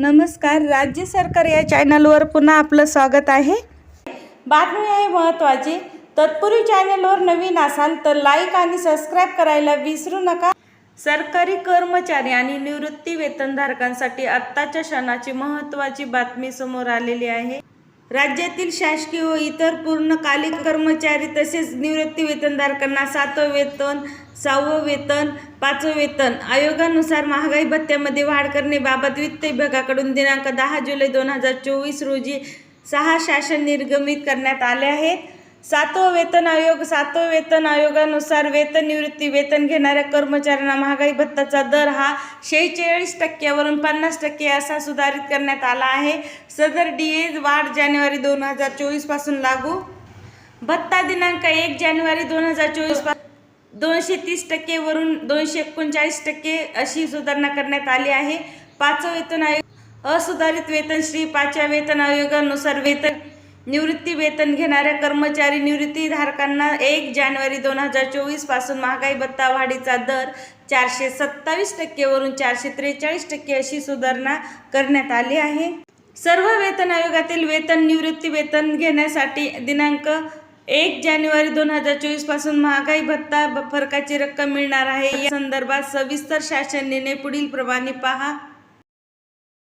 नमस्कार राज्य सरकार या चॅनलवर पुन्हा आपलं स्वागत आहे. बातमी आहे महत्त्वाची. तत्पूर्वी चॅनलवर नवीन असाल तर लाईक आणि सबस्क्राईब करायला विसरू नका. सरकारी कर्मचारी आणि निवृत्ती वेतनधारकांसाठी आत्ताच्या क्षणाची महत्त्वाची बातमी समोर आलेली आहे. राज्यातील शासकीय व इतर पूर्णकालिक कर्मचारी तसेच निवृत्ती वेतनधारकांना सातवं वेतन सहावं वेतन पाचवं वेतन आयोगानुसार महागाई भत्त्यामध्ये वाढ करण्याबाबत वित्त विभागाकडून दिनांक दहा जुलै दोन हजार चोवीस रोजी सहा शासन निर्गमित करण्यात आले आहेत. सातवा वेतन आयोग सातवा वेतन आयोगानुसार वेतन निवृत्ती वेतन घेणाऱ्या कर्मचाऱ्यांना महागाई भत्ताचा दर हा शेहेचाळीस टक्क्यावरून पन्नास टक्के असा सुधारित करण्यात आला आहे. सदर डी ए वाढ जानेवारी दोन हजार चोवीसपासून लागू. भत्ता दिनांक एक जानेवारी दोन हजार चोवीसपासून दोनशे तीस टक्केवरून दोनशे एकोणचाळीस टक्के अशी सुधारणा करण्यात आली आहे. पाचवं वेतन आयोग असुधारित वेतन श्री पाचव्या वेतन आयोगानुसार वेतन निवृत्ती वेतन घेणाऱ्या कर्मचारी निवृत्तीधारकांना एक जानेवारी दोन हजार चोवीसपासून महागाई भत्ता वाढीचा दर चारशे सत्तावीस टक्केवरून चारशे त्रेचाळीस टक्के अशी सुधारणा करण्यात आली आहे. सर्व वेतन आयोगातील वेतन निवृत्ती वेतन घेण्यासाठी दिनांक एक जानेवारी दोन हजार चोवीसपासून महागाई भत्ता फरकाची रक्कम मिळणार आहे. या संदर्भात सविस्तर शासन निर्णय पुढील प्रमाणे पहा.